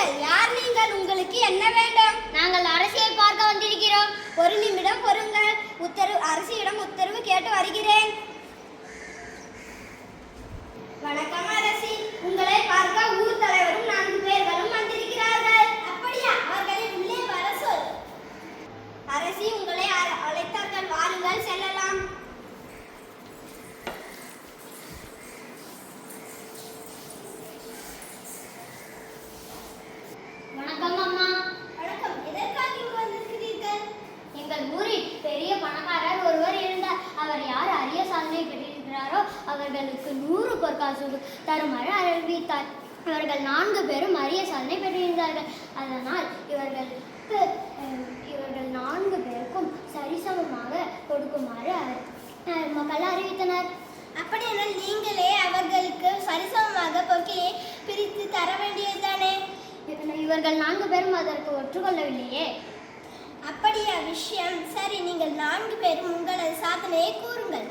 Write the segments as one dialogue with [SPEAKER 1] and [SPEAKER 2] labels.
[SPEAKER 1] நில்லுங்கள் யார்? நீங்கள் உங்களுக்கு என்ன வேண்டும்?
[SPEAKER 2] நாங்கள் அரசியை பார்க்க வந்திருக்கிறோம்.
[SPEAKER 1] ஒரு நிமிடம் பொறுங்கள். உத்தரவு அரசியிடம் உத்தரவு கேட்டு வருகிறேன் வணக்கம் அரசி உங்களை பார்க்க ஊர் தலைவரும் நான்கு பேர்களும் வந்திருக்கிறார்கள் அப்படியா அவர்களை உள்ளே வர சொல் அரசி உங்களை அழ- அழைத்தார்கள் வாருங்கள் செல்லலாம்
[SPEAKER 2] வணக்கம் அம்மா
[SPEAKER 1] வணக்கம் எதற்காக இங்கு வந்திருக்கிறீர்கள்
[SPEAKER 2] எங்கள் ஊரில் பெரிய பணக்காரர் ஒருவர் இருந்தார் அவர் யார் அரிய சாதனை பெற்றிருக்கிறாரோ அவர்களுக்கு நூறு பொற்காசு தருமாறு அறிவித்தார். இவர்கள் நான்கு பேரும் அரிய சாதனை பெற்றிருந்தார்கள். அதனால் இவர்களுக்கு இவர்கள் நான்கு பேருக்கும் சரிசமமாக கொடுக்குமாறு மக்கள் அறிவித்தனர்.
[SPEAKER 1] அப்படியானால் நீங்களே அவர்களுக்கு சரிசமமாக பொருட்களை பிரித்து தர வேண்டியதுதானே
[SPEAKER 2] இவர்கள் நான்கு பேரும் அதற்கு ஒற்றுக்கொள்ளவில்லையே.
[SPEAKER 1] அப்படியா விஷயம். சரி நீங்கள் நான்கு பேரும் உங்களது சாதனையை கூறுங்கள்.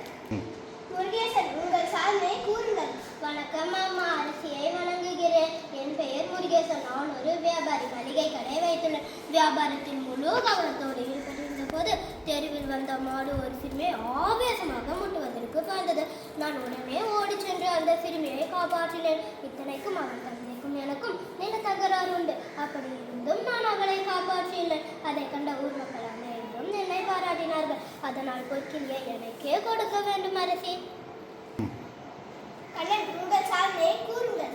[SPEAKER 1] உங்கள் கூறுங்கள். வணக்கம் அம்மா. அரசியை வணங்குகிறேன் என் பெயர் முருகேசன். நான் ஒரு வியாபாரி. மளிகை கடை வைத்துள்ளேன். வியாபாரத்தின் முழு கவனத்தோடு ஈடுபட்டிருந்த போது தெருவில் வந்த மாடு ஒரு சிறுமியை ஆவேசமாக முட்டுவதற்கு பார்த்தது நான் உடனே ஓடிச் சென்று அந்த சிறுமியை காப்பாற்றினேன். இத்தனைக்கும் அவள் தந்தைக்கும் எனக்கும் நில தகராறு உண்டு. அப்படி இருந்தும் நான் அவளை காப்பாற்றியுள்ளேன் அதை கண்ட ஊர் மக்கள் அனைவரும் என்னை பாராட்டினார்கள். அதனால் பொற்கிலியை எனக்கே கொடுக்க வேண்டும் அரசி. கண்ணன் உங்கள் சாதனையை கூறுங்கள்.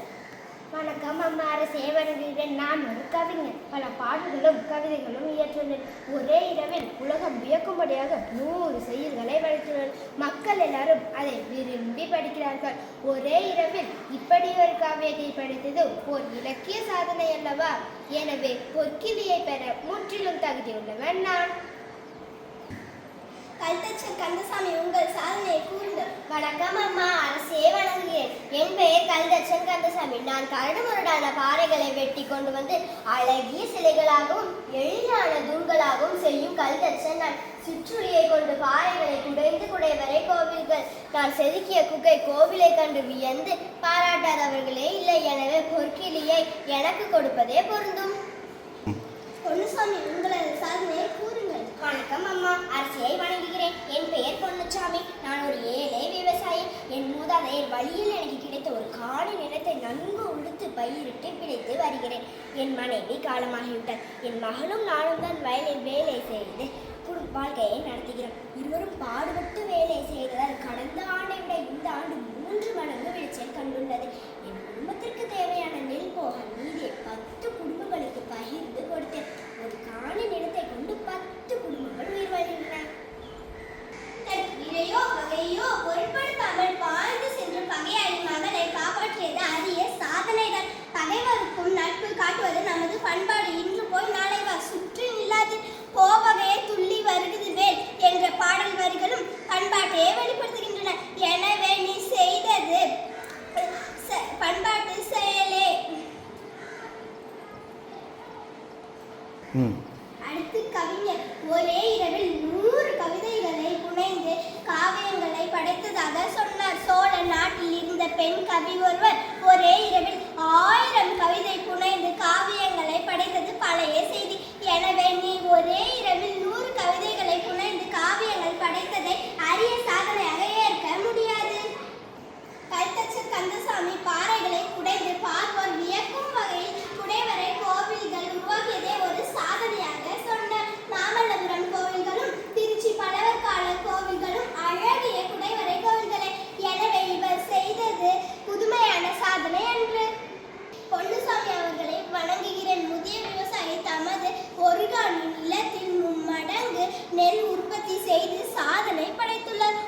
[SPEAKER 3] வணக்கம் அம்மா அரசே வணங்குகிறேன் நான் ஒரு கவிஞன். பல பாடல்களும் கவிதைகளும் இயற்றுள்ளேன் ஒரே இரவில் உலகம் வியக்கும்படியாக நூறு செயல்களை வளர்த்துள்ளேன் மக்கள் எல்லாரும் அதை விரும்பி படிக்கிறார்கள். ஒரே இரவில் இப்படி ஒரு காவியத்தை படைத்தது ஒரு இலக்கிய சாதனை அல்லவா? எனவே பொற்கிளியை பெற முற்றிலும் தகுதியுள்ளவன் நான்.
[SPEAKER 1] கல்தச்சர் கந்தசாமி உங்கள் சாதனையை கூறுங்கள். வணக்கம் அம்மா அரசே வணங்குகிறேன். என் பெயர் கல்தச்சன் கந்தசாமி. நான் கரடுமுரடான பாறைகளை வெட்டி கொண்டு வந்து அழகிய சிலைகளாகவும் எளிதான தூண்களாகவும் செய்யும் கல்தச்சன் நான். சிற்றுளியை கொண்டு பாறைகளை குடைந்து குடைவரை கோவில்கள். நான் செதுக்கிய குகை கோவிலை கண்டு வியந்து பாராட்டாதவர்களே இல்லை எனவே பொற்கிளியை எனக்கு கொடுப்பதே பொருந்தும். பொன்னுசாமி உங்களது சாதனையை கூறுங்கள்.
[SPEAKER 3] வணக்கம் அம்மா. அரசியை வணங்குகிறேன். என் பெயர் பொன்னுச்சாமி. நான் ஒரு ஏழை விவசாயி. என் மூதாதையர் வழியில் எனக்கு கிடைத்த ஒரு காடு நிலத்தை நன்கு உடுத்து பயிரிட்டு பிழைத்து வருகிறேன். என் மனைவி காலமாகிவிட்டார் என் மகளும் நானும் தான் வயலில் வேலை செய்து குடும்ப வாழ்க்கையை நடத்துகிறோம். இருவரும் பாடுபட்டு வேலை செய்ததால் கடந்த ஆண்டை விட இந்த ஆண்டு மூன்று மடங்கு விளைச்சல் கண்டுள்ளது.
[SPEAKER 1] நட்பு காட்டுவது நமது பண்பாடு. இன்று போய் நாளை வா சுற்றி நில்லாது போவகையை துள்ளி வருகிறது வேல் என்ற பாடல் வரிகளும் பண்பாட்டையே வெளிப்படுத்துகின்றன. எனவே நீ செய்தது பண்பாட்டு செயலே. அடுத்து கவிஞர். ஒரே இரவில் நூறு கவிதைகளை புனைந்து காவியங்களை படைத்ததாக சொன்னார். சோழ நாட்டில் இருந்த பெண் கவி ஒருவர் ஒரே இரவில் ஆயிரம் கவிதை புனைந்து காவியங்களை படைத்தது பழைய செய்தி. எனவே நீ ஒரே இரவில் நூறு கவிதைகளை புனைந்து காவியங்கள் படைத்ததை அரிய சாதனையாக ஏற்க முடியாது கல்தச்சர் கந்தசாமி பாறைகளை குடைந்து பார்ப்போர் வியக்கும் வகையில் குடைவரை கோவில்கள் உருவாக்கியதே ஒரு சாதனையாக சொன்னார் மாமல்லபுரம் கோவில்களும் திருச்சி பல்லவர் கால கோவில்களும் அழகிய குடைவரை கோவில்களே எனவே இவர் செய்தது புதுமையான சாதனை அன்று பொன்னுசாமி அவர்களை வணங்குகிறேன் முதிய விவசாயி தமது ஒரு காணி நிலத்தில் மும்மடங்கு உற்பத்தி செய்து சாதனை படைத்துள்ளார்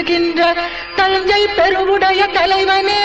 [SPEAKER 4] வழங்குகின்ற தஞ்சை பெருவுடைய தலைவனே.